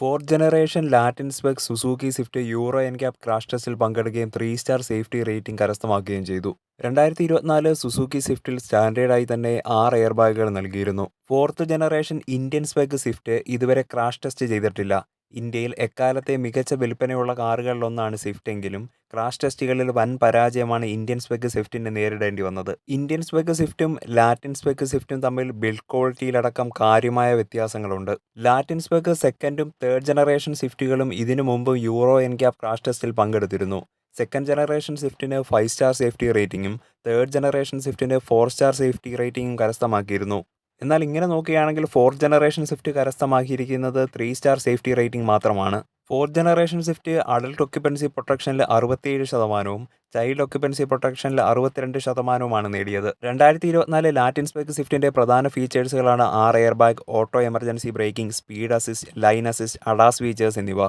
Fourth generation Latin spec Suzuki Swift Euro N cap crash ടെസ്റ്റിൽ പങ്കെടുക്കുകയും three star safety rating കരസ്ഥമാക്കുകയും ചെയ്തു. രണ്ടായിരത്തി ഇരുപത്തിനാല് സുസൂക്കി സ്വിഫ്റ്റിൽ സ്റ്റാൻഡേർഡായി തന്നെ ആറ് എയർ ബാഗുകൾ നൽകിയിരുന്നു. Fourth generation Indian spec Swift ഇതുവരെ ക്രാഷ് ടെസ്റ്റ് ചെയ്തിട്ടില്ല. ഇന്ത്യയിൽ എക്കാലത്തെ മികച്ച വിൽപ്പനയുള്ള കാറുകളിലൊന്നാണ് സ്വിഫ്റ്റ് എങ്കിലും ക്രാഷ് ടെസ്റ്റുകളിൽ വൻ പരാജയമാണ് ഇന്ത്യൻ സ്പെക് സ്വിഫ്റ്റിന് നേരിടേണ്ടി വന്നത്. ഇന്ത്യൻ സ്പെക് സ്വിഫ്റ്റും ലാറ്റിൻ സ്പെക് സ്വിഫ്റ്റും തമ്മിൽ ബിൽഡ് ക്വാളിറ്റിയിലടക്കം കാര്യമായ വ്യത്യാസങ്ങളുണ്ട്. ലാറ്റിൻ സ്പെക് സെക്കൻഡും തേർഡ് ജനറേഷൻ സ്വിഫ്റ്റുകളും ഇതിനു മുമ്പ് യൂറോ എൻ ക്യാപ് ക്രാഷ് ടെസ്റ്റിൽ പങ്കെടുത്തിരുന്നു. സെക്കൻഡ് ജനറേഷൻ സ്വിഫ്റ്റിന് ഫൈവ് സ്റ്റാർ സേഫ്റ്റി റേറ്റിംഗും തേർഡ് ജനറേഷൻ സ്വിഫ്റ്റിന് ഫോർ സ്റ്റാർ സേഫ്റ്റി റേറ്റിംഗും കരസ്ഥമാക്കിയിരുന്നു. എന്നാൽ ഇങ്ങനെ നോക്കുകയാണെങ്കിൽ ഫോർത്ത് ജനറേഷൻ സ്വിഫ്റ്റ് കരസ്ഥമാക്കിയിരിക്കുന്നത് ത്രീ സ്റ്റാർ സേഫ്റ്റി റേറ്റിംഗ് മാത്രമാണ്. Fourth generation Swift adult occupancy പ്രൊട്ടക്ഷനിൽ അറുപത്തിയേഴ് ശതമാനവും ചൈൽഡ് ഒക്യുപ്പൻസി പ്രൊട്ടക്ഷനിൽ അറുപത്തിരണ്ട് ശതമാനവുമാണ് നേടിയത്. രണ്ടായിരത്തി ഇരുപത്തിനാല് ലാറ്റിൻ സ്പെക് സ്വിഫ്റ്റിന്റെ പ്രധാന ഫീച്ചേഴ്സുകളാണ് R air bag auto emergency braking speed assist lane assist ADAS features എന്നിവ.